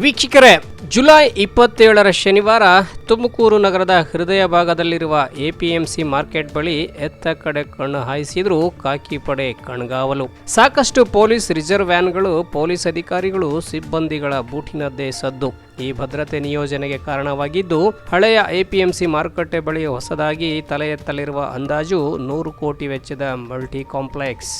ವೀಕ್ಷಕರೇ, ಜುಲೈ ಇಪ್ಪತ್ತೇಳರ ಶನಿವಾರ ತುಮಕೂರು ನಗರದ ಹೃದಯ ಭಾಗದಲ್ಲಿರುವ ಎಪಿಎಂಸಿ ಮಾರ್ಕೆಟ್ ಬಳಿ ಎತ್ತ ಕಡೆ ಕಣ್ಣು ಹಾಯಿಸಿದ್ರು ಕಾಕಿ ಪಡೆ ಕಣ್ಗಾವಲು. ಸಾಕಷ್ಟು ಪೊಲೀಸ್ ರಿಸರ್ವ್ ವ್ಯಾನ್ಗಳು, ಪೊಲೀಸ್ ಅಧಿಕಾರಿಗಳು, ಸಿಬ್ಬಂದಿಗಳ ಬೂಟಿನದ್ದೇ ಸದ್ದು. ಈ ಭದ್ರತೆ ನಿಯೋಜನೆಗೆ ಕಾರಣವಾಗಿದ್ದು, ಹಳೆಯ ಎಪಿಎಂಸಿ ಮಾರುಕಟ್ಟೆ ಬಳಿ ಹೊಸದಾಗಿ ತಲೆ ಎತ್ತಲಿರುವ ಅಂದಾಜು ನೂರು ಕೋಟಿ ವೆಚ್ಚದ ಮಲ್ಟಿ ಕಾಂಪ್ಲೆಕ್ಸ್.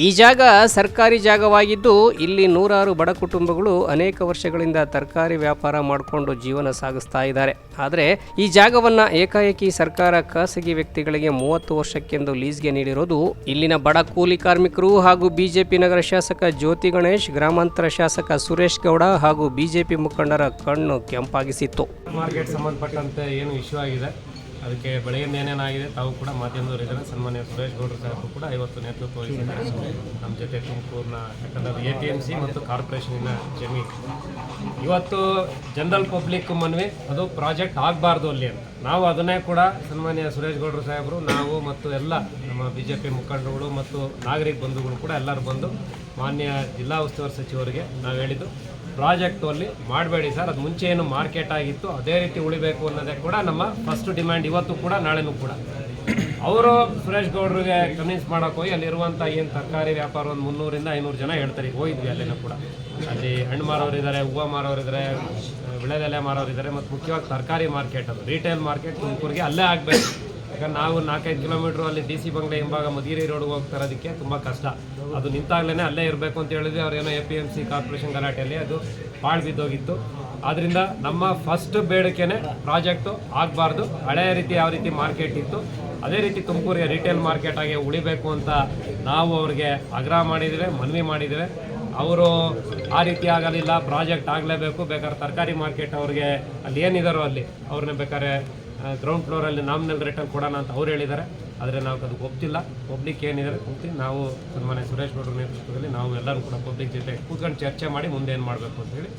ಈ ಜಾಗ ಸರ್ಕಾರಿ ಜಾಗವಾಗಿದ್ದು ಇಲ್ಲಿ ನೂರಾರು ಬಡ ಕುಟುಂಬಗಳು ಅನೇಕ ವರ್ಷಗಳಿಂದ ತರಕಾರಿ ವ್ಯಾಪಾರ ಮಾಡಿಕೊಂಡು ಜೀವನ ಸಾಗಿಸ್ತಾ ಇದ್ದಾರೆ. ಆದರೆ ಈ ಜಾಗವನ್ನು ಏಕಾಏಕಿ ಸರ್ಕಾರ ಖಾಸಗಿ ವ್ಯಕ್ತಿಗಳಿಗೆ ಮೂವತ್ತು ವರ್ಷಕ್ಕೆಂದು ಲೀಸ್ಗೆ ನೀಡಿರೋದು ಇಲ್ಲಿನ ಬಡ ಕೂಲಿ ಕಾರ್ಮಿಕರು ಹಾಗೂ ಬಿಜೆಪಿ ನಗರ ಶಾಸಕ ಜ್ಯೋತಿ ಗಣೇಶ್, ಗ್ರಾಮಾಂತರ ಶಾಸಕ ಸುರೇಶ್ ಗೌಡ ಹಾಗೂ ಬಿಜೆಪಿ ಮುಖಂಡರ ಕಣ್ಣು ಕೆಂಪಾಗಿಸಿತ್ತು. ಮಾರ್ಕೆಟ್ ಸಂಬಂಧಪಟ್ಟಂತೆ ಏನು ಇಶ್ಯೂ ಆಗಿದೆ? ಅದಕ್ಕೆ ಬೆಳಗಿಂದ ಏನೇನಾಗಿದೆ ತಾವು ಕೂಡ ಮಾಧ್ಯಮದವರು ಇದ್ದಾರೆ. ಸನ್ಮಾನ್ಯ ಸುರೇಶ್ ಗೌಡ್ರು ಸಾಹೇಬರು ಕೂಡ ಇವತ್ತು ನೇತೃತ್ವ ವಹಿಸಿದ್ದಾರೆ. ನಮ್ಮ ಜೊತೆ ತುಮಕೂರಿನ ಯಾಕಂದ್ರೆ ಎ ಪಿ ಎಂ ಸಿ ಮತ್ತು ಕಾರ್ಪೊರೇಷನಿನ ಜಮೀನು ಇವತ್ತು ಜನರಲ್ ಪಬ್ಲಿಕ್ ಮನವಿ, ಅದು ಪ್ರಾಜೆಕ್ಟ್ ಆಗಬಾರ್ದು ಅಲ್ಲಿ ಅಂತ. ನಾವು ಅದನ್ನೇ ಕೂಡ ಸನ್ಮಾನ್ಯ ಸುರೇಶ್ ಗೌಡ್ರು ಸಾಹೇಬರು, ನಾವು ಮತ್ತು ಎಲ್ಲ ನಮ್ಮ ಬಿ ಜೆ ಪಿ ಮುಖಂಡರುಗಳು ಮತ್ತು ನಾಗರಿಕ ಬಂಧುಗಳು ಕೂಡ ಎಲ್ಲರೂ ಬಂದು ಮಾನ್ಯ ಜಿಲ್ಲಾ ಉಸ್ತುವಾರಿ ಸಚಿವರಿಗೆ ನಾವು ಹೇಳಿದ್ದು ಪ್ರಾಜೆಕ್ಟು ಅಲ್ಲಿ ಮಾಡಬೇಡಿ ಸರ್. ಅದು ಮುಂಚೆ ಏನು ಮಾರ್ಕೆಟ್ ಆಗಿತ್ತು, ಅದೇ ರೀತಿ ಉಳಿಬೇಕು ಅನ್ನೋದೇ ಕೂಡ ನಮ್ಮ ಫಸ್ಟ್ ಡಿಮ್ಯಾಂಡ್ ಇವತ್ತು ಕೂಡ, ನಾಳೆನೂ ಕೂಡ. ಅವರು ಸುರೇಶ್ ಗೌಡ್ರಿಗೆ ಕನ್ವಿನ್ಸ್ ಮಾಡೋಕೆ ಹೋಗಿ ಅಲ್ಲಿರುವಂಥ ಏನು ತರಕಾರಿ ವ್ಯಾಪಾರ ಒಂದು ಮುನ್ನೂರಿಂದ ಐನೂರು ಜನ ಹೇಳ್ತಾರೆ ಹೋಗಿದ್ವಿ ಅಲ್ಲೇನೂ ಕೂಡ. ಅಲ್ಲಿ ಹಣ್ಣು ಮಾರೋರಿದ್ದಾರೆ ಹೂವು ಮಾರೋರಿದ್ದಾರೆ ವಿಳೆದೆಲೆ ಮಾರೋರಿದ್ದಾರೆ ಮತ್ತು ಮುಖ್ಯವಾಗಿ ತರಕಾರಿ ಮಾರ್ಕೆಟ್ ಅದು. ರಿಟೇಲ್ ಮಾರ್ಕೆಟ್ ತುಮಕೂರಿಗೆ ಅಲ್ಲೇ ಆಗಬೇಕು. ಯಾಕಂದ್ರೆ ನಾವು ನಾಲ್ಕೈದು ಕಿಲೋಮೀಟ್ರ್ ಅಲ್ಲಿ ಡಿ ಸಿ ಬಂಗ್ಲೆ ಹಿಂಭಾಗ ಮದಿರಿ ರೋಡ್ಗೆ ಹೋಗ್ತಾ ಇರೋದಕ್ಕೆ ತುಂಬ ಕಷ್ಟ. ಅದು ನಿಂತಾಗ್ಲೇ ಅಲ್ಲೇ ಇರಬೇಕು ಅಂತ ಹೇಳಿದ್ರೆ ಅವ್ರೇನೋ A P M C corporation ಗಲಾಟೆಯಲ್ಲಿ ಅದು ಪಾಳು ಬಿದ್ದೋಗಿತ್ತು. ಆದ್ದರಿಂದ ನಮ್ಮ ಫಸ್ಟ್ ಬೇಡಿಕೆನೇ ಪ್ರಾಜೆಕ್ಟು ಆಗಬಾರ್ದು. ಹಳೆಯ ರೀತಿ ಯಾವ ರೀತಿ ಮಾರ್ಕೆಟ್ ಇತ್ತು. ಅದೇ ರೀತಿ ತುಮಕೂರಿಗೆ ರಿಟೇಲ್ ಮಾರ್ಕೆಟ್ ಆಗಿ ಉಳಿಬೇಕು ಅಂತ ನಾವು ಅವ್ರಿಗೆ ಆಗ್ರಹ ಮಾಡಿದರೆ, ಮನವಿ ಮಾಡಿದರೆ ಅವರು ಆ ರೀತಿ ಆಗಲಿಲ್ಲ. ಪ್ರಾಜೆಕ್ಟ್ ಆಗಲೇಬೇಕು. ಬೇಕಾದ್ರೆ ತರಕಾರಿ ಮಾರ್ಕೆಟ್ ಅವ್ರಿಗೆ ಅಲ್ಲಿ ಏನಿದಾರೋ ಅಲ್ಲಿ ಅವ್ರನ್ನ ಬೇಕಾದ್ರೆ ಗ್ರೌಂಡ್ ಫ್ಲೋರಲ್ಲಿ ನಾಮಿನಲ್ ರೇಟಲ್ಲಿ ಕೊಡೋಣ ಅಂತ ಅವ್ರು ಹೇಳಿದ್ದಾರೆ. ಆದರೆ ನಾವು ಅದಕ್ಕೆ ಒಪ್ತಿಲ್ಲ. ಪಬ್ಲಿಕ್ ಏನಿದೆ ಕೂತ್ಕೊಂಡು ನಾವು ಸನ್ಮಾನ್ಯ ಸುರೇಶ್ ಗೌಡ್ರ ನೇತೃತ್ವದಲ್ಲಿ ನಾವು ಎಲ್ಲರೂ ಕೂಡ ಪಬ್ಲಿಕ್ ಜೊತೆ ಕೂತ್ಕೊಂಡು ಚರ್ಚೆ ಮಾಡಿ ಮುಂದೆ ಏನು ಮಾಡಬೇಕು ಅಂತ ಹೇಳಿ.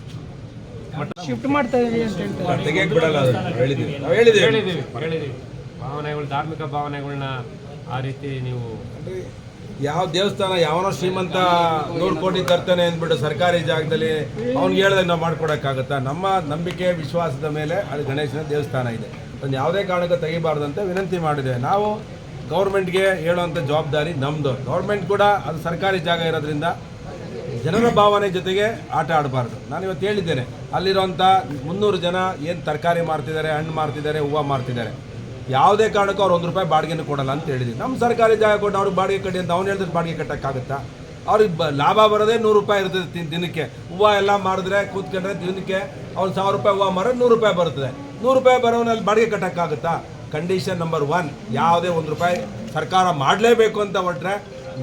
ಶಿಫ್ಟ್ ಮಾಡ್ತಾ ಹೇಳಿದ್ದೀವಿ ಹೇಳಿದ್ದೀವಿ ಭಾವನೆಗಳು ಧಾರ್ಮಿಕ ಭಾವನೆಗಳನ್ನ ಆ ರೀತಿ ನೀವು ಯಾವ ದೇವಸ್ಥಾನ ಯಾವನೋ ಶ್ರೀಮಂತ ನೂರು ಕೋಟಿ ತರ್ತಾನೆ ಅಂದ್ಬಿಟ್ಟು ಸರ್ಕಾರಿ ಜಾಗದಲ್ಲಿ ಅವ್ನಿಗೆ ಹೇಳಿದ್ರೆ ನಾವು ಮಾಡ್ಕೊಡಕ್ಕಾಗುತ್ತಾ? ನಮ್ಮ ನಂಬಿಕೆ ವಿಶ್ವಾಸದ ಮೇಲೆ ಅಲ್ಲಿ ಗಣೇಶನ ದೇವಸ್ಥಾನ ಇದೆ. ಅದನ್ನು ಯಾವುದೇ ಕಾರಣಕ್ಕೂ ತೆಗಿಬಾರ್ದಂತೆ ವಿನಂತಿ ಮಾಡಿದೆ. ನಾವು ಗೌರ್ಮೆಂಟ್ಗೆ ಹೇಳುವಂಥ ಜವಾಬ್ದಾರಿ ನಮ್ಮದು ಗೌರ್ಮೆಂಟ್ ಕೂಡ ಅದು ಸರ್ಕಾರಿ ಜಾಗ ಇರೋದ್ರಿಂದ ಜನರ ಭಾವನೆ ಜೊತೆಗೆ ಆಟ ಆಡಬಾರ್ದು. ನಾನು ಇವತ್ತು ಹೇಳಿದ್ದೇನೆ ಅಲ್ಲಿರುವಂಥ ಮುನ್ನೂರು ಜನ ಏನು ತರಕಾರಿ ಮಾರ್ತಿದ್ದಾರೆ, ಹಣ್ಣು ಮಾರ್ತಿದ್ದಾರೆ, ಹೂವು ಮಾರ್ತಿದ್ದಾರೆ, ಯಾವುದೇ ಕಾರಣಕ್ಕೂ ಅವ್ರು ಒಂದು ರೂಪಾಯಿ ಬಾಡಿಗೆನೂ ಕೊಡಲ್ಲ ಅಂತ ಹೇಳಿದ್ವಿ ನಮ್ಮ ಸರ್ಕಾರಿ ಜಾಗ ಕೊಟ್ಟು ಅವ್ರಿಗೆ ಬಾಡಿಗೆ ಕಟ್ಟಿ ಅಂತ ಅವ್ನು ಹೇಳಿದ್ರೆ ಬಾಡಿಗೆ ಕಟ್ಟೋಕ್ಕಾಗುತ್ತಾ? ಅವ್ರಿಗೆ ಬ ಲಾಭ ಬರೋದೇ ನೂರು ರೂಪಾಯಿ ಇರ್ತದೆ ದಿನಕ್ಕೆ. ಹೂವು ಎಲ್ಲ ಮಾರಿದ್ರೆ ಕೂತ್ಕೊಂಡ್ರೆ ದಿನಕ್ಕೆ ಅವ್ರು ಸಾವಿರ ರೂಪಾಯಿ ಹೂವು ಮಾರೋದು ನೂರು ರೂಪಾಯಿ ಬರ್ತದೆ. ನೂರು ರೂಪಾಯಿ ಬರೋನಲ್ಲಿ ಬಾಡಿಗೆ ಕಟ್ಟೋಕ್ಕಾಗುತ್ತಾ? ಕಂಡೀಷನ್ ನಂಬರ್ ಒನ್ ಯಾವುದೇ ಒಂದು ರೂಪಾಯಿ ಸರ್ಕಾರ ಮಾಡಲೇಬೇಕು ಅಂತ ಹೊರಟ್ರೆ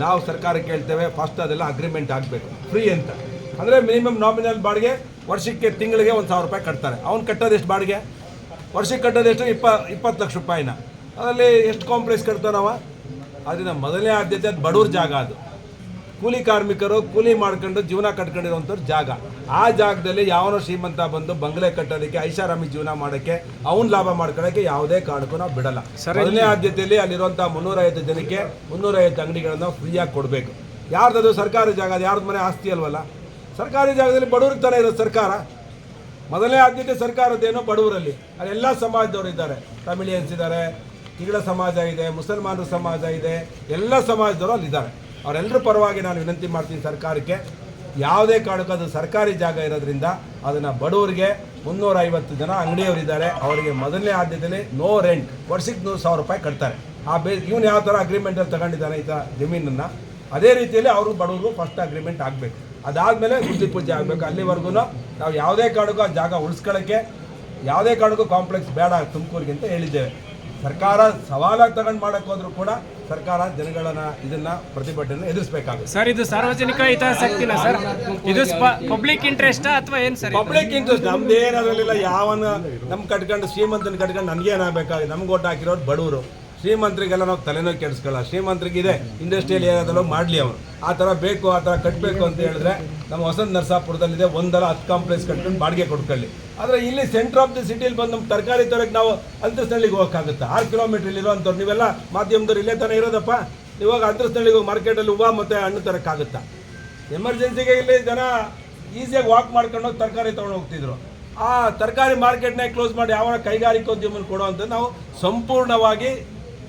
ನಾವು ಸರ್ಕಾರ ಕೇಳ್ತೇವೆ ಫಸ್ಟ್ ಅದೆಲ್ಲ ಅಗ್ರಿಮೆಂಟ್ ಆಗಬೇಕು ಫ್ರೀ ಅಂತ. ಅಂದರೆ ಮಿನಿಮಮ್ ನಾಮಿನಲ್ ಬಾಡಿಗೆ ವರ್ಷಕ್ಕೆ ತಿಂಗಳಿಗೆ ಒಂದು ಸಾವಿರ ರೂಪಾಯಿ ಕಟ್ತಾರೆ. ಅವ್ನು ಕಟ್ಟೋದು ಎಷ್ಟು ಬಾಡಿಗೆ? ವರ್ಷಕ್ಕೆ ಕಟ್ಟೋದು ಎಷ್ಟು? ಇಪ್ಪ, ಇಪ್ಪತ್ತು ಲಕ್ಷ ರೂಪಾಯಿನ. ಅದರಲ್ಲಿ ಎಷ್ಟು ಕಾಂಪ್ಲೆಕ್ಸ್ ಕಟ್ತಾನವ ಅದರಿಂದ ಮೊದಲನೇ ಆದ್ಯತೆ ಅದು ಬಡವ್ರ ಜಾಗ ಅದು. ಕೂಲಿ ಕಾರ್ಮಿಕರು ಕೂಲಿ ಮಾಡ್ಕೊಂಡು ಜೀವನ ಕಟ್ಕೊಂಡಿರುವಂಥವ್ರು ಜಾಗ. ಆ ಜಾಗದಲ್ಲಿ ಯಾವನೋ ಶ್ರೀಮಂತ ಬಂದು ಬಂಗ್ಲೆ ಕಟ್ಟೋದಕ್ಕೆ ಐಷಾರಾಮಿ ಜೀವನ ಮಾಡೋಕ್ಕೆ ಅವ್ನ ಲಾಭ ಮಾಡ್ಕೊಳ್ಳೋಕ್ಕೆ ಯಾವುದೇ ಕಾರಣಕ್ಕೂ ನಾವು ಬಿಡಲ್ಲ. ಮೊದಲನೇ ಆದ್ಯತೆಯಲ್ಲಿ ಅಲ್ಲಿರುವಂಥ ಮುನ್ನೂರೈವತ್ತು ಜನಕ್ಕೆ ಮುನ್ನೂರೈವತ್ತು ಅಂಗಡಿಗಳನ್ನು ಫ್ರೀಯಾಗಿ ಕೊಡಬೇಕು. ಯಾರ್ದದು ಸರ್ಕಾರಿ ಜಾಗ ಅದು ಯಾರ್ದು ಮನೆ ಆಸ್ತಿ ಅಲ್ವಲ್ಲ? ಸರ್ಕಾರಿ ಜಾಗದಲ್ಲಿ ಬಡವ್ರಿಗೆ ತಾನೇ ಇರೋದು ಸರ್ಕಾರ. ಮೊದಲನೇ ಆದ್ಯತೆ ಸರ್ಕಾರದ್ದೇನು ಬಡವರಲ್ಲಿ. ಅಲ್ಲೆಲ್ಲ ಸಮಾಜದವರು ಇದ್ದಾರೆ. ತಮಿಳಿಯನ್ಸ್ ಇದ್ದಾರೆ ತಿಗಳ ಸಮಾಜ ಇದೆ ಮುಸಲ್ಮಾನರ ಸಮಾಜ ಇದೆ ಎಲ್ಲ ಸಮಾಜದವರು ಅಲ್ಲಿದ್ದಾರೆ. ಅವರೆಲ್ಲರ ಪರವಾಗಿ ನಾನು ವಿನಂತಿ ಮಾಡ್ತೀನಿ ಸರ್ಕಾರಕ್ಕೆ. ಯಾವುದೇ ಕಾರಣಕ್ಕೂ ಅದು ಸರ್ಕಾರಿ ಜಾಗ ಇರೋದ್ರಿಂದ ಅದನ್ನು ಬಡವರಿಗೆ ಮುನ್ನೂರ ಐವತ್ತು ಜನ ಅಂಗಡಿಯವರಿದ್ದಾರೆ. ಅವರಿಗೆ ಮೊದಲನೇ ಆದ್ಯತೆಯಲ್ಲಿ ನೋ ರೆಂಟ್, ವರ್ಷಕ್ಕೆ ನೂರು ಸಾವಿರ ರೂಪಾಯಿ ಕಟ್ತಾರೆ. ಆ ಬೇ, ಇವನು ಯಾವ ಥರ ಅಗ್ರಿಮೆಂಟಲ್ಲಿ ತಗೊಂಡಿದ್ದಾನೆ ಈ ಥರ ಜಮೀನನ್ನು? ಅದೇ ರೀತಿಯಲ್ಲಿ ಅವರು ಬಡವರು ಫಸ್ಟ್ ಅಗ್ರಿಮೆಂಟ್ ಆಗಬೇಕು. ಅದಾದಮೇಲೆ ಗುದ್ದಿ ಪೂಜೆ ಆಗಬೇಕು. ಅಲ್ಲಿವರೆಗೂ ನಾವು ಯಾವುದೇ ಕಾರಣಕ್ಕೂ ಆ ಜಾಗ ಉಳಿಸ್ಕೊಳ್ಳೋಕ್ಕೆ, ಯಾವುದೇ ಕಾರಣಕ್ಕೂ ಕಾಂಪ್ಲೆಕ್ಸ್ ಬೇಡ ತುಮಕೂರಿಗೆ ಅಂತ ಹೇಳಿದ್ದೇವೆ. ಸರ್ಕಾರ ಸವಾಲಾಗಿ ತಗೊಂಡು ಮಾಡೋಕ್ಕೋದ್ರೂ ಕೂಡ ಸರ್ಕಾರ ಜನಗಳನ್ನ ಇದನ್ನ ಪ್ರತಿಭಟನೆ ಎದುರಿಸಬೇಕಾಗುತ್ತೆ. ಸರ್ ಇದು ಸಾರ್ವಜನಿಕ ಹಿತಾಸಕ್ತಿನ ಸರ್. ಇದು ಪಬ್ಲಿಕ್ ಇಂಟ್ರೆಸ್ಟ್ ಅಥವಾ ಏನ್ ಸರ್ ಪಬ್ಲಿಕ್ ಇಂಟ್ರೆಸ್ಟ್ ನಮ್ದು ಏನದ್ರಲ್ಲಿಲ್ಲ ಯಾವನ ನಮ್ ಕಟ್ಕೊಂಡು ಶ್ರೀಮಂತನ ಕಟ್ಕೊಂಡು ನನ್ಗೇನಾಗಬೇಕಾಗಿ ನಮ್ಗೆ ಓಟ್ ಹಾಕಿರೋರು ಬಡವರು. ಶ್ರೀಮಂತರಿಗೆಲ್ಲ ನಾವು ತಲೆನೋವು ಕೆಡಿಸ್ಕೊಳ್ಳ ಶ್ರೀಮಂತರಿಗೆ ಇದೆ ಇಂಡಸ್ಟ್ರಿಯಲ್ ಏರಿಯಾದಲ್ಲೂ ಮಾಡಲಿ ಅವನು. ಆ ಥರ ಬೇಕು ಆ ಥರ ಕಟ್ಟಬೇಕು ಅಂತ ಹೇಳಿದ್ರೆ ನಮ್ಮ ವಸಂತ ನರಸಾಪುರದಲ್ಲಿದೆ, ಒಂದರ ಹತ್ತು ಕಾಂಪ್ಲೆಕ್ಸ್ ಕಟ್ಕೊಂಡು ಬಾಡಿಗೆ ಕೊಡ್ಕೊಳ್ಳಿ ಆದರೆ ಇಲ್ಲಿ ಸೆಂಟರ್ ಆಫ್ ದಿ ಸಿಟಿಲಿ ಬಂದು ನಮ್ಮ ತರಕಾರಿ ತರಕ್ಕೆ ನಾವು ಅಂತಸ್ತಳ್ಳಿಗೆ ಹೋಗೋಕ್ಕಾಗುತ್ತೆ? ಆರು ಕಿಲೋಮೀಟರ್ ಇರೋಂಥವ್ರು ನೀವೆಲ್ಲ ಮಾಧ್ಯಮದವ್ರು ಇಲ್ಲೇ ತಾನೇ ಇರೋದಪ್ಪ? ಇವಾಗ ಅಂತಸ್ತಳ್ಳಿಗೆ ಹೋಗಿ ಮಾರ್ಕೆಟಲ್ಲಿ ಹೂವು ಮತ್ತು ಹಣ್ಣು ತರೋಕ್ಕಾಗುತ್ತಾ? ಎಮರ್ಜೆನ್ಸಿಗೆ ಇಲ್ಲಿ ಜನ ಈಸಿಯಾಗಿ ವಾಕ್ ಮಾಡ್ಕೊಂಡು ಹೋಗಿ ತರಕಾರಿ ತೊಗೊಂಡು ಹೋಗ್ತಿದ್ರು. ಆ ತರಕಾರಿ ಮಾರ್ಕೆಟ್ನೇ ಕ್ಲೋಸ್ ಮಾಡಿ ಯಾವ ಕೊಡೋ ಅಂತ ನಾವು ಸಂಪೂರ್ಣವಾಗಿ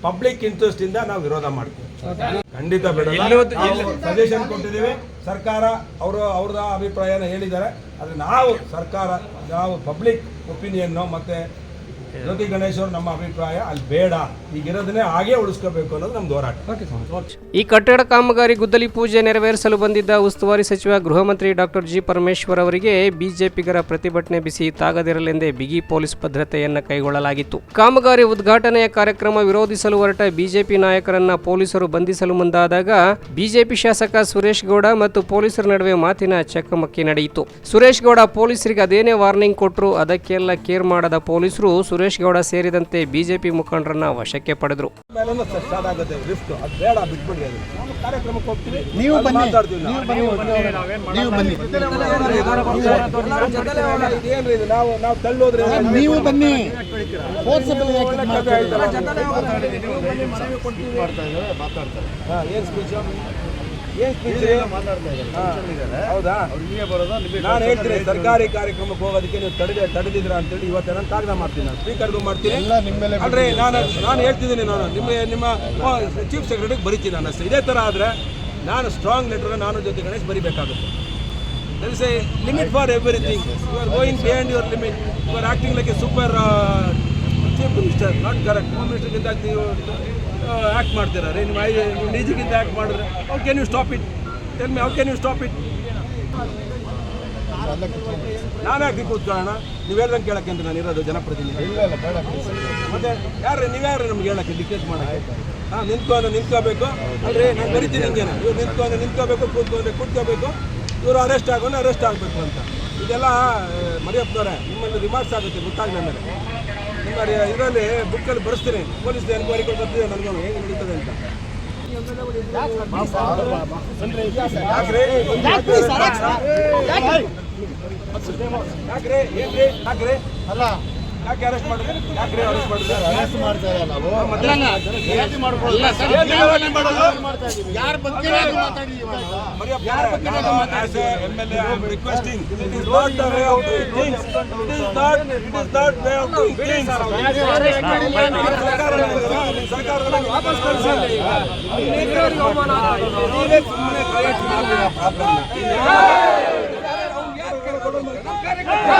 ಪಬ್ಲಿಕ್ ಇಂಟ್ರೆಸ್ಟಿಂದ ನಾವು ವಿರೋಧ ಮಾಡ್ತೀವಿ. ಖಂಡಿತ ಸಜೆಷನ್ ಕೊಟ್ಟಿದ್ದೀವಿ. ಸರ್ಕಾರ ಅವರು ಅವ್ರದ ಅಭಿಪ್ರಾಯನ ಹೇಳಿದ್ದಾರೆ. ಆದರೆ ನಾವು ಸರ್ಕಾರ ನಾವು ಪಬ್ಲಿಕ್ ಒಪಿನಿಯನ್ನು ಮತ್ತೆ ಜ್ಯೋತಿ ಗಣೇಶ್ ಅವರು ನಮ್ಮ ಅಭಿಪ್ರಾಯ ಅಲ್ಲಿ ಬೇಡ. ಈಗಿರೋದನ್ನೇ ಹಾಗೆ ಉಳಿಸ್ಕೋಬೇಕು ಅನ್ನೋದು ನಮ್ದು ಹೋರಾಟ. ಈ ಕಟ್ಟಡ ಕಾಮಗಾರಿ ಗುದ್ದಲಿ ಪೂಜೆ ನೆರವೇರಿಸಲು ಬಂದಿದ್ದ ಉಸ್ತುವಾರಿ ಸಚಿವ ಗೃಹ ಮಂತ್ರಿ ಡಾಕ್ಟರ್ ಜಿ ಪರಮೇಶ್ವರ್ ಅವರಿಗೆ ಬಿಜೆಪಿಗರ ಪ್ರತಿಭಟನೆ ಬಿಸಿ ತಾಗದಿರಲೆಂದೇ ಬಿಗಿ ಪೊಲೀಸ್ ಭದ್ರತೆಯನ್ನ ಕೈಗೊಳ್ಳಲಾಗಿತ್ತು. ಕಾಮಗಾರಿ ಉದ್ಘಾಟನೆಯ ಕಾರ್ಯಕ್ರಮ ವಿರೋಧಿಸಲು ಹೊರಟ ಬಿಜೆಪಿ ನಾಯಕರನ್ನ ಪೊಲೀಸರು ಬಂಧಿಸಲು ಮುಂದಾದಾಗ ಬಿಜೆಪಿ ಶಾಸಕ ಸುರೇಶ್ ಗೌಡ ಮತ್ತು ಪೊಲೀಸರ ನಡುವೆ ಮಾತಿನ ಚಕಮಕಿ ನಡೆಯಿತು. ಸುರೇಶ್ ಗೌಡ ಪೊಲೀಸರಿಗೆ ಅದೇನೇ ವಾರ್ನಿಂಗ್ ಕೊಟ್ಟರು ಅದಕ್ಕೆಲ್ಲ ಕೇರ್ ಮಾಡದ ಪೊಲೀಸರು ಸುರೇಶ್ ಗೌಡ ಸೇರಿದಂತೆ ಬಿಜೆಪಿ ಮುಖಂಡರನ್ನ ವಶಕ್ಕೆ ಪಡೆದರು. ಮೇಲೂ ಹೌದಾ? ನಾನು ಹೇಳ್ತೀನಿ ಸರ್ಕಾರಿ ಕಾರ್ಯಕ್ರಮಕ್ಕೆ ಹೋಗೋದಕ್ಕೆ ನೀವು ತಡೆದ ತಡೆದಿದ್ರ ಅಂತೇಳಿ ಇವತ್ತು ನಾನು ಕಾಗದ ಮಾಡ್ತೀನಿ ನಾನು. ಸ್ಪೀಕರ್ಗೂ ಮಾಡ್ತೀನಿ. ಅಲ್ರಿ ನಾನು ನಾನು ಹೇಳ್ತಿದ್ದೀನಿ ನಾನು. ನಿಮ್ಮ ನಿಮ್ಮ ಚೀಫ್ ಸೆಕ್ರೆಟರಿಗೆ ಬರಿತೀನಿ ನಾನು ಅಷ್ಟೇ. ಇದೇ ಥರ ಆದರೆ ನಾನು ಸ್ಟ್ರಾಂಗ್ ಲೆಟರ್ ನಾನು ಜೊತೆ Ganesh ಬರಿಬೇಕಾಗುತ್ತೆ. There is a limit for everything you are going beyond your limit you are acting like a super chief minister not correct home ಮಿನಿಸ್ಟರ್ಗಿಂತ ನೀವು ಆ್ಯಕ್ಟ್ ಮಾಡ್ತೀರಾ? ನಿಮ್ಮ ನೀವು ನಿಜಕ್ಕಿಂತ ಆ್ಯಕ್ಟ್ ಮಾಡಿದ್ರೆ. How can you stop it tell me how can you stop it ನಾನು ಯಾಕೆ ಕೂತ್ಕೊಳ್ಳೋಣ? ನೀವು ಹೇಳ್ದಂಗೆ ಕೇಳಕ್ಕೆ ಅಂತ ನಾನು ಇರೋದು ಜನಪ್ರತಿನಿಧಿ. ಮತ್ತೆ ಯಾರು ನೀವ್ಯಾರು ನಮ್ಗೆ ಹೇಳಕ್ಕೆ ಡಿಕ್ಟೇಟ್ ಮಾಡಕ್ಕೆ? ಹಾಂ, ನಿಂತ್ಕೊ ಅಂದ್ರೆ ನಿಂತ್ಕೋಬೇಕು. ಅಂದರೆ ನಾನು ಬರಿತೀನಿ ಹಿಂಗೇನೆ. ಇವ್ರು ನಿಂತ್ಕೊ ಅಂದ್ರೆ ನಿಂತ್ಕೋಬೇಕು ಕೂತ್ಕೊಂಡ್ರೆ ಕೂತ್ಕೋಬೇಕು. ಇವರು ಅರೆಸ್ಟ್ ಆಗೋಣ ಅರೆಸ್ಟ್ ಆಗಬೇಕು ಅಂತ. ಇದೆಲ್ಲ ಮರಿಯಪ್ಪನವರೇ, ನಿಮ್ಮಲ್ಲಿ ರಿಮಾರ್ಕ್ಸ್ ಆಗುತ್ತೆ ಗೊತ್ತಾಗ್ಲ ಮೇಲೆ ನಿಮ್ಮ ಇದರಲ್ಲಿ ಬುಕ್ಕಲ್ಲಿ ಬರೆಸ್ತೀನಿ. ಪೊಲೀಸ್ ಎನ್ಕ್ವೈರಿ ಬರ್ತಿದೆ ನನಗೆ ಹೇಗೆ ನಡೀತದೆ ಅಂತ. ಯಾಕ್ರಿ? ಯಾಕ್ರಿ ಏನ್ರಿ ಯಾಕ್ರೆ? ಅಲ್ಲ ಯಾಕೆ ಅರೆಸ್ಟ್ ಮಾಡಿದ್ರೆ ಯಾಕ್ರಿ ಅರೆಸ್ಟ್ ಮಾಡಿದ್ರೆ ಅರೆಸ್ಟ್ ಮಾಡ್ತಾ ಇಲ್ಲ ನಾವು ಮತ್ತೆ ಭೇಟಿ ಮಾಡ್ಕೊಳ್ಳೋದು. ಇಲ್ಲ ಸರ್, ಭೇಟಿ ಮಾಡೋದು. ಮಾಡ್ತಾ ಇದೀವಿ. ಯಾರ ಬಗ್ಗೆ ಮಾತಾಡಿ ಇವಾಗ? ಯಾರ ಬಗ್ಗೆ as a MLA, I am requesting, it is not the way of doing things. It is not, it is not way of doing things. ಸರ್ಕಾರದಲ್ಲಿ- ಸರ್ಕಾರದಲ್ಲಿ ವಾಪಸ್ ಕಳಿಸಿ. ನೀವೇ ಸುಮ್ಮನೆ create ಮಾಡ್ಬೇಡಿ ಆ problem ನ.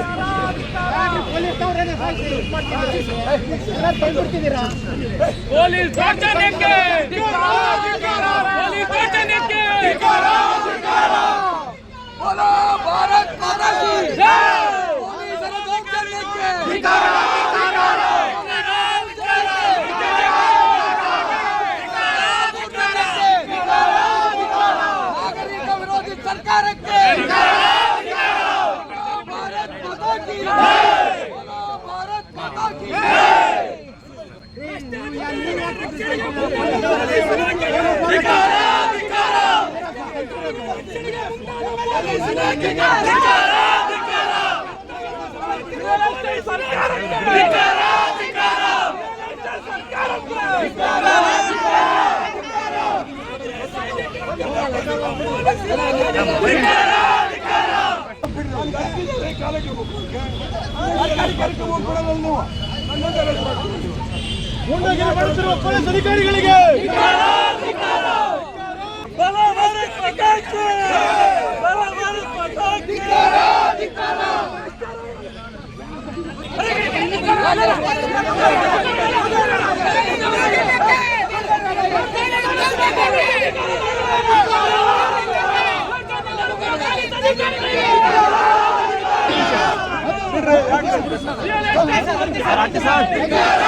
ಪೊಲೀಸ್ ದೌರ್ಜನ್ಯಕ್ಕೆ ಪೊಲೀಸ್ ದೌರ್ಜನ್ಯಕ್ಕೆ ನಾಗರಿಕ ಕಾರ್ಯಕ್ರಮಕ್ಕೂ ಕಾರ್ಯಕ್ರಮಕ್ಕೂ ಕೂಡ ನಾವು ಹನ್ನೊಂದರಲ್ಲಿ ಗೂಂಡಾಗಿರಿ ಮಾಡುತ್ತಿರುವ ಪೊಲೀಸ್ ಅಧಿಕಾರಿಗಳಿಗೆ राज्य साहब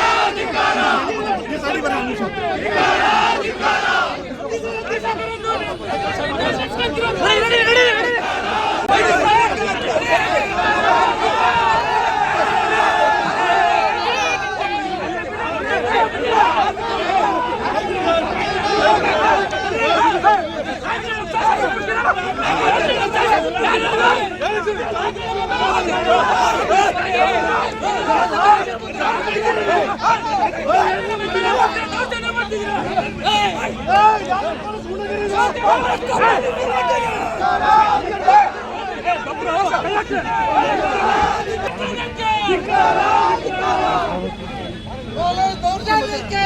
ಬೋಲೋ ದೌರ್ಜನ್ಯಕ್ಕೆ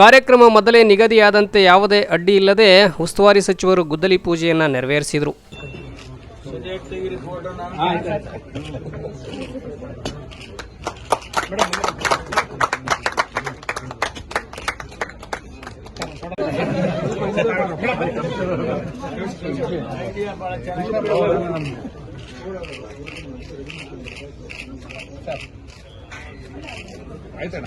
ಕಾರ್ಯಕ್ರಮ ಮೊದಲೇ ನಿಗದಿಯಾದಂತೆ ಯಾವುದೇ ಅಡ್ಡಿ ಇಲ್ಲದೆ ಉಸ್ತುವಾರಿ ಸಚಿವರು ಗುದ್ದಲಿ ಪೂಜೆಯನ್ನು ನೆರವೇರಿಸಿದರು. ಜೇಟ್ ತೆಗಿರಿ ಫೋಟೋ ನಾನು ಆಯ್ತಣ್ಣ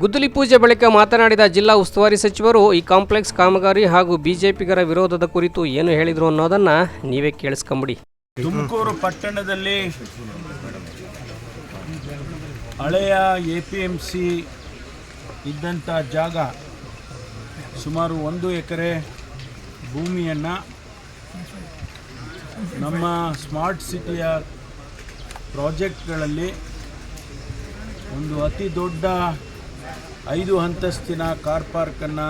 ಗುದ್ದಲಿ ಪೂಜೆ ಬಳಿಕ ಮಾತನಾಡಿದ ಜಿಲ್ಲಾ ಉಸ್ತುವಾರಿ ಸಚಿವರು, ಈ ಕಾಂಪ್ಲೆಕ್ಸ್ ಕಾಮಗಾರಿ ಹಾಗೂ ಬಿಜೆಪಿಗರ ವಿರೋಧದ ಕುರಿತು ಏನು ಹೇಳಿದರು ಅನ್ನೋದನ್ನ ನೀವೇ ಕೇಳಿಸ್ಕೊಂಬಿಡಿ. ತುಮಕೂರು ಪಟ್ಟಣದಲ್ಲಿ ಹಳೆಯ ಎ ಪಿ ಎಂ ಸಿ ಇದ್ದಂಥ ಜಾಗ ಸುಮಾರು ಒಂದು ಎಕರೆ ಭೂಮಿಯನ್ನು ನಮ್ಮ ಸ್ಮಾರ್ಟ್ ಸಿಟಿಯ ಪ್ರಾಜೆಕ್ಟ್ಗಳಲ್ಲಿ ಒಂದು ಅತಿ ದೊಡ್ಡ ಐದು ಅಂತಸ್ತಿನ ಕಾರ್ ಪಾರ್ಕನ್ನು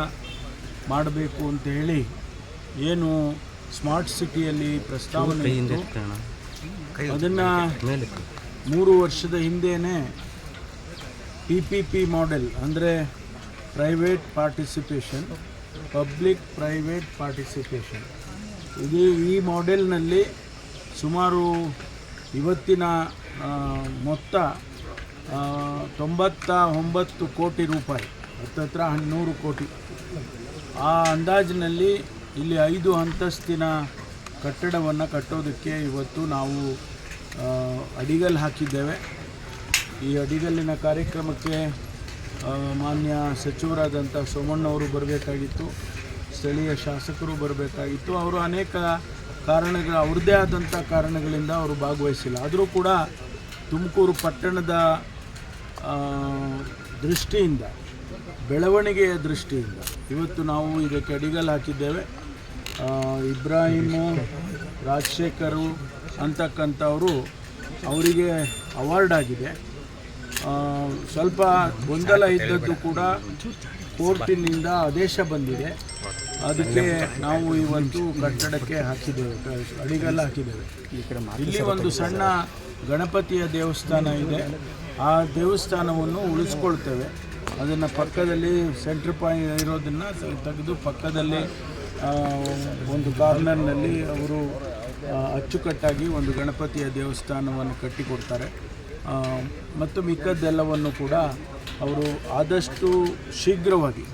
ಮಾಡಬೇಕು ಅಂತ ಹೇಳಿ ಏನು ಸ್ಮಾರ್ಟ್ ಸಿಟಿಯಲ್ಲಿ ಪ್ರಸ್ತಾವನೆ ಇತ್ತು. ಅದನ್ನು ಮೂರು ವರ್ಷದ ಹಿಂದೆಯೇ ಪಿ ಪಿ ಪಿ ಮಾಡೆಲ್ ಅಂದರೆ private participation public private participation ಇದು ಈ ಮಾಡೆಲ್ನಲ್ಲಿ ಸುಮಾರು ಇವತ್ತಿನ ಮೊತ್ತ ತೊಂಬತ್ತ ಒಂಬತ್ತು ಕೋಟಿ ರೂಪಾಯಿ. ಹತ್ತತ್ರ ಹನ್ನೂರು ಕೋಟಿ. ಆ ಅಂದಾಜಿನಲ್ಲಿ ಇಲ್ಲಿ ಐದು ಅಂತಸ್ತಿನ ಕಟ್ಟಡವನ್ನು ಕಟ್ಟೋದಕ್ಕೆ ಇವತ್ತು ನಾವು ಅಡಿಗಲ್ ಹಾಕಿದ್ದೇವೆ. ಈ ಅಡಿಗಲ್ಲಿನ ಕಾರ್ಯಕ್ರಮಕ್ಕೆ ಮಾನ್ಯ ಸಚಿವರಾದಂಥ ಸೋಮಣ್ಣವರು ಬರಬೇಕಾಗಿತ್ತು, ಸ್ಥಳೀಯ ಶಾಸಕರು ಬರಬೇಕಾಗಿತ್ತು. ಅವರು ಅನೇಕ ಕಾರಣಗಳ, ಅವ್ರದ್ದೇ ಆದಂಥ ಕಾರಣಗಳಿಂದ ಅವರು ಭಾಗವಹಿಸಿಲ್ಲ. ಆದರೂ ಕೂಡ ತುಮಕೂರು ಪಟ್ಟಣದ ದೃಷ್ಟಿಯಿಂದ, ಬೆಳವಣಿಗೆಯ ದೃಷ್ಟಿಯಿಂದ. ಇವತ್ತು ನಾವು ಇದಕ್ಕೆ ಅಡಿಗಲ್ ಹಾಕಿದ್ದೇವೆ. ಇಬ್ರಾಹಿಮು ರಾಜಶೇಖರು ಅಂತಕ್ಕಂಥವರು ಅವರಿಗೆ ಅವಾರ್ಡ್ ಆಗಿದೆ. ಸ್ವಲ್ಪ ಗೊಂದಲ ಇದ್ದದ್ದು ಕೂಡ ಕೋರ್ಟಿನಿಂದ ಆದೇಶ ಬಂದಿದೆ. ಅದಕ್ಕೆ ನಾವು ಇವತ್ತು ಕಟ್ಟಡಕ್ಕೆ ಹಾಕಿದ್ದೇವೆ ಅಡಿಗಲ್ಲ ಹಾಕಿದ್ದೇವೆ. ಇಲ್ಲಿ ಒಂದು ಸಣ್ಣ ಗಣಪತಿಯ ದೇವಸ್ಥಾನ ಇದೆ. ಆ ದೇವಸ್ಥಾನವನ್ನು ಉಳಿಸ್ಕೊಳ್ತೇವೆ. ಅದನ್ನು ಪಕ್ಕದಲ್ಲಿ ಸೆಂಟ್ರ್ ಪಾಯಿಂಟ್ ಇರೋದನ್ನು ತೆಗೆದು ಪಕ್ಕದಲ್ಲಿ ಒಂದು ಕಾರ್ನರ್ನಲ್ಲಿ ಅವರು ಅಚ್ಚುಕಟ್ಟಾಗಿ ಒಂದು ಗಣಪತಿಯ ದೇವಸ್ಥಾನವನ್ನು ಕಟ್ಟಿಕೊಡ್ತಾರೆ. ಮತ್ತು ಮಿಕ್ಕದ್ದೆಲ್ಲವನ್ನು ಕೂಡ ಅವರು ಆದಷ್ಟು ಶೀಘ್ರವಾಗಿ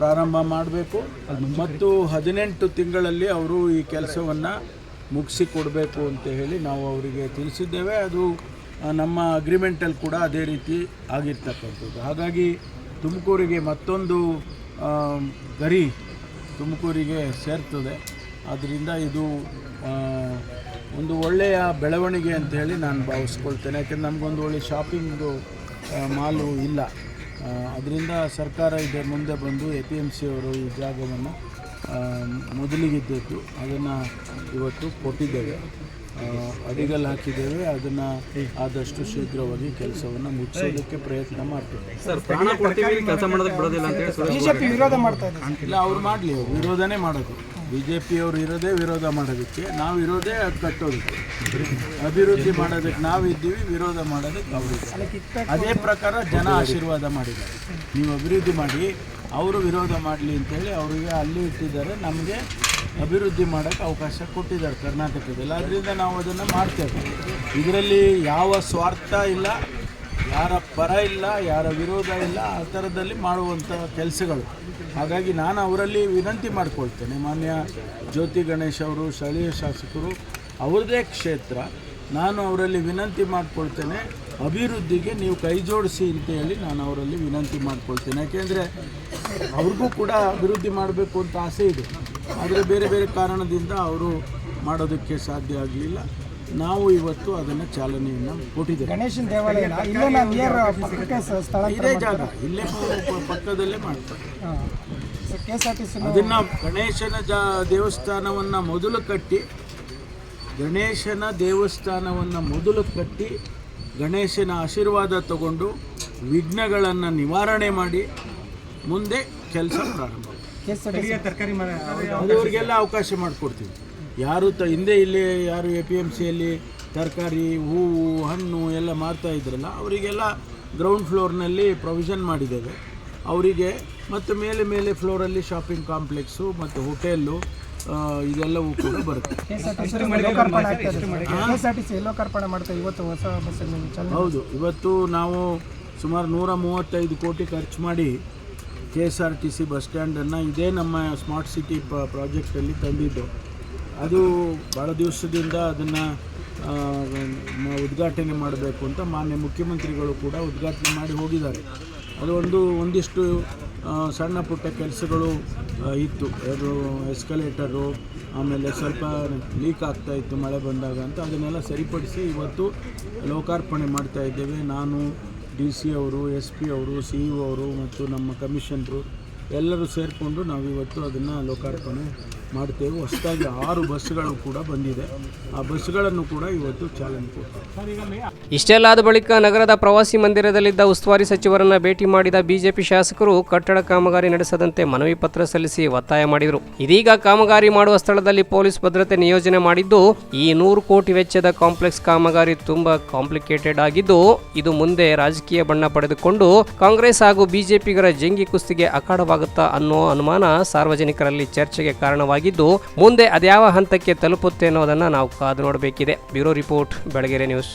ಪ್ರಾರಂಭ ಮಾಡಬೇಕು. ಮತ್ತು ಹದಿನೆಂಟು ತಿಂಗಳಲ್ಲಿ ಅವರು ಈ ಕೆಲಸವನ್ನು ಮುಗಿಸಿಕೊಡಬೇಕು ಅಂತ ಹೇಳಿ ನಾವು ಅವರಿಗೆ ತಿಳಿಸಿದ್ದೇವೆ. ಅದು ನಮ್ಮ ಅಗ್ರಿಮೆಂಟಲ್ಲಿ ಕೂಡ ಅದೇ ರೀತಿ ಆಗಿರ್ತಕ್ಕಂಥದ್ದು. ಹಾಗಾಗಿ ತುಮಕೂರಿಗೆ ಮತ್ತೊಂದು ಗರಿ ತುಮಕೂರಿಗೆ ಸೇರ್ತದೆ. ಆದ್ದರಿಂದ ಇದು ಒಂದು ಒಳ್ಳೆಯ ಬೆಳವಣಿಗೆ ಅಂತ ಹೇಳಿ ನಾನು ಭಾವಿಸ್ಕೊಳ್ತೇನೆ. ಯಾಕೆಂದ್ರೆ ನಮಗೊಂದು ಒಳ್ಳೆ ಶಾಪಿಂಗು ಮಾಲು ಇಲ್ಲ. ಅದರಿಂದ ಸರ್ಕಾರ ಇದೆ ಮುಂದೆ ಬಂದು ಎ ಪಿ ಎಂ ಸಿ ಅವರು ಈ ಜಾಗವನ್ನು ಮೊದಲಿಗಿದ್ದದ್ದು ಅದನ್ನು ಇವತ್ತು ಕೊಟ್ಟಿದ್ದೇವೆ. ಆ, ಅಡಿಗಲ್ ಹಾಕಿದ್ದೇವೆ ಅದನ್ನು ಆದಷ್ಟು ಶೀಘ್ರವಾಗಿ ಕೆಲಸವನ್ನು ಮುಚ್ಚೋದಕ್ಕೆ ಪ್ರಯತ್ನ ಮಾಡ್ತೇವೆ. ಬಿಜೆಪಿ ವಿರೋಧ ಮಾಡ್ತಾ ಇದೆ ಇಲ್ಲ ಅವ್ರು ಮಾಡಲಿ ವಿರೋಧನೇ ಮಾಡೋದು. ಬಿ ಜೆ ಪಿಯವರು ಇರೋದೇ ವಿರೋಧ ಮಾಡೋದಕ್ಕೆ ನಾವು ಇರೋದೇ ಅದು ಕಟ್ಟೋದಕ್ಕೆ. ಅಭಿವೃದ್ಧಿ ಮಾಡೋದಕ್ಕೆ ನಾವಿದ್ದೀವಿ ವಿರೋಧ ಮಾಡೋದಕ್ಕೆ ಅವರು ಅದೇ ಪ್ರಕಾರ ಜನ ಆಶೀರ್ವಾದ ಮಾಡಿದ್ದಾರೆ. ನೀವು ಅಭಿವೃದ್ಧಿ ಮಾಡಿ ಅವರು ವಿರೋಧ ಮಾಡಲಿ ಅಂತೇಳಿ ಅವರಿಗೆ ಅಲ್ಲಿ ಇಟ್ಟಿದ್ದಾರೆ ನಮಗೆ ಅಭಿವೃದ್ಧಿ ಮಾಡೋಕ್ಕೆ ಅವಕಾಶ ಕೊಟ್ಟಿದ್ದಾರೆ ಕರ್ನಾಟಕದಲ್ಲಿ. ಅದರಿಂದ ನಾವು ಅದನ್ನು ಮಾಡ್ತೇವೆ. ಇದರಲ್ಲಿ ಯಾವ ಸ್ವಾರ್ಥ ಇಲ್ಲ, ಯಾರ ಪರ ಇಲ್ಲ, ಯಾರ ವಿರೋಧ ಇಲ್ಲ, ಆ ಥರದಲ್ಲಿ ಮಾಡುವಂಥ ಕೆಲಸಗಳು. ಹಾಗಾಗಿ ನಾನು ಅವರಲ್ಲಿ ವಿನಂತಿ ಮಾಡ್ಕೊಳ್ತೇನೆ. ಮಾನ್ಯ ಜ್ಯೋತಿ ಗಣೇಶ್ ಅವರು, ಸ್ಥಳೀಯ ಶಾಸಕರು, ಅವ್ರದ್ದೇ ಕ್ಷೇತ್ರ. ನಾನು ಅವರಲ್ಲಿ ವಿನಂತಿ ಮಾಡ್ಕೊಳ್ತೇನೆ. ಅಭಿವೃದ್ಧಿಗೆ ನೀವು ಕೈ ಜೋಡಿಸಿ ಅಂತ ಹೇಳಿ ನಾನು ಅವರಲ್ಲಿ ವಿನಂತಿ ಮಾಡ್ಕೊಳ್ತೇನೆ. ಯಾಕೆಂದರೆ ಅವ್ರಿಗೂ ಕೂಡ ಅಭಿವೃದ್ಧಿ ಮಾಡಬೇಕು ಅಂತ ಆಸೆ ಇದೆ. ಆದರೆ ಬೇರೆ ಬೇರೆ ಕಾರಣದಿಂದ ಅವರು ಮಾಡೋದಕ್ಕೆ ಸಾಧ್ಯ ಆಗಲಿಲ್ಲ. ನಾವು ಇವತ್ತು ಅದನ್ನು ಚಾಲನೆಯನ್ನು ಕೊಟ್ಟಿದ್ದೇವೆ. ಗಣೇಶನ ದೇವಾಲಯ ಇದೇ ಜಾಗ. ಇಲ್ಲೇ ಪಕ್ಕದಲ್ಲೇ ಮಾಡ್ತಾರೆ ಅದನ್ನು ಗಣೇಶನ ಜಾ ದೇವಸ್ಥಾನವನ್ನು ಮೊದಲು ಕಟ್ಟಿ ಗಣೇಶನ ದೇವಸ್ಥಾನವನ್ನು ಮೊದಲು ಕಟ್ಟಿ ಗಣೇಶನ ಆಶೀರ್ವಾದ ತಗೊಂಡು ವಿಘ್ನಗಳನ್ನು ನಿವಾರಣೆ ಮಾಡಿ ಮುಂದೆ ಕೆಲಸ ಪ್ರಾರಂಭ ತರಕಾರಿ ಅವರಿಗೆಲ್ಲ ಅವಕಾಶ ಮಾಡಿಕೊಡ್ತೀವಿ. ಯಾರು ತ ಹಿಂದೆ ಇಲ್ಲಿ ಯಾರು ಎ ಪಿ ಎಂ ಸಿಯಲ್ಲಿ ತರಕಾರಿ ಹೂವು ಹಣ್ಣು ಎಲ್ಲ ಮಾರ್ತಾ ಇದ್ರಲ್ಲ ಅವರಿಗೆಲ್ಲ ಗ್ರೌಂಡ್ ಫ್ಲೋರ್ನಲ್ಲಿ ಪ್ರೊವಿಷನ್ ಮಾಡಿದ್ದೇವೆ. ಅವರಿಗೆ ಮತ್ತು ಮೇಲೆ ಮೇಲೆ ಫ್ಲೋರಲ್ಲಿ ಶಾಪಿಂಗ್ ಕಾಂಪ್ಲೆಕ್ಸು ಮತ್ತು ಹೋಟೆಲ್ಲು ಇದೆಲ್ಲವೂ ಕೂಡ ಬರುತ್ತೆ. ಹೌದು. ಇವತ್ತು ನಾವು ಸುಮಾರು ನೂರ ಮೂವತ್ತೈದು ಕೋಟಿ ಖರ್ಚು ಮಾಡಿ K S R T C bus ಸ್ಟ್ಯಾಂಡನ್ನು ಇದೇ ನಮ್ಮ ಸ್ಮಾರ್ಟ್ ಸಿಟಿ ಪ ಪ್ರಾಜೆಕ್ಟಲ್ಲಿ ತಂದಿದ್ದು. ಅದು ಭಾಳ ದಿವಸದಿಂದ ಅದನ್ನು ಉದ್ಘಾಟನೆ ಮಾಡಬೇಕು ಅಂತ ಮಾನ್ಯ ಮುಖ್ಯಮಂತ್ರಿಗಳು ಕೂಡ ಉದ್ಘಾಟನೆ ಮಾಡಿ ಹೋಗಿದ್ದಾರೆ. ಅದು ಒಂದು, ಒಂದಿಷ್ಟು ಸಣ್ಣ ಪುಟ್ಟ ಕೆಲಸಗಳು ಇತ್ತು. ಅದು ಎಸ್ಕಲೇಟರು, ಆಮೇಲೆ ಸ್ವಲ್ಪ ಲೀಕ್ ಆಗ್ತಾ ಇತ್ತು ಮಳೆ ಬಂದಾಗ ಅಂತ ಅದನ್ನೆಲ್ಲ ಸರಿಪಡಿಸಿ ಇವತ್ತು ಲೋಕಾರ್ಪಣೆ ಮಾಡ್ತಾ ಇದ್ದೇವೆ. ನಾನು ಡಿ ಸಿ ಅವರು, ಎಸ್ ಪಿ ಅವರು, ಸಿ ಇ ಅವರು ಮತ್ತು ನಮ್ಮ ಕಮಿಷನರು ಎಲ್ಲರೂ ಸೇರಿಕೊಂಡು ನಾವು ಇವತ್ತು ಅದನ್ನು ಲೋಕಾರ್ಪಣೆ ಮಾಡ್ತೇವೆ. ಹೊಸದಾಗಿ ಆರು ಬಸ್ಗಳು ಕೂಡ ಬಂದಿದೆ. ಆ ಬಸ್ಗಳನ್ನು ಕೂಡ ಇವತ್ತು ಚಾಲನೆ ಕೊಡ್ತಾರೆ. ಇಷ್ಟೆಲ್ಲ ಆದ ಬಳಿಕ ನಗರದ ಪ್ರವಾಸಿ ಮಂದಿರದಲ್ಲಿದ್ದ ಉಸ್ತುವಾರಿ ಸಚಿವರನ್ನ ಭೇಟಿ ಮಾಡಿದ ಬಿಜೆಪಿ ಶಾಸಕರು ಕಟ್ಟಡ ಕಾಮಗಾರಿ ನಡೆಸದಂತೆ ಮನವಿ ಪತ್ರ ಸಲ್ಲಿಸಿ ಒತ್ತಾಯ ಮಾಡಿದರು. ಇದೀಗ ಕಾಮಗಾರಿ ಮಾಡುವ ಸ್ಥಳದಲ್ಲಿ ಪೊಲೀಸ್ ಭದ್ರತೆ ನಿಯೋಜನೆ ಮಾಡಿದ್ದು, ಈ ನೂರು ಕೋಟಿ ವೆಚ್ಚದ ಕಾಂಪ್ಲೆಕ್ಸ್ ಕಾಮಗಾರಿ ತುಂಬಾ ಕಾಂಪ್ಲಿಕೇಟೆಡ್ ಆಗಿದ್ದು, ಇದು ಮುಂದೆ ರಾಜಕೀಯ ಬಣ್ಣ ಪಡೆದುಕೊಂಡು ಕಾಂಗ್ರೆಸ್ ಹಾಗೂ ಬಿಜೆಪಿಗರ ಜಂಗಿ ಕುಸ್ತಿಗೆ ಅಖಾಡವಾಗುತ್ತಾ ಅನ್ನೋ ಅನುಮಾನ ಸಾರ್ವಜನಿಕರಲ್ಲಿ ಚರ್ಚೆಗೆ ಕಾರಣವಾಗಿದ್ದು ಮುಂದೆ ಅದ್ಯಾವ ಹಂತಕ್ಕೆ ತಲುಪುತ್ತೆ ಅನ್ನೋದನ್ನು ನಾವು ಕಾದು ನೋಡಬೇಕಿದೆ. Bureau report Belagere news.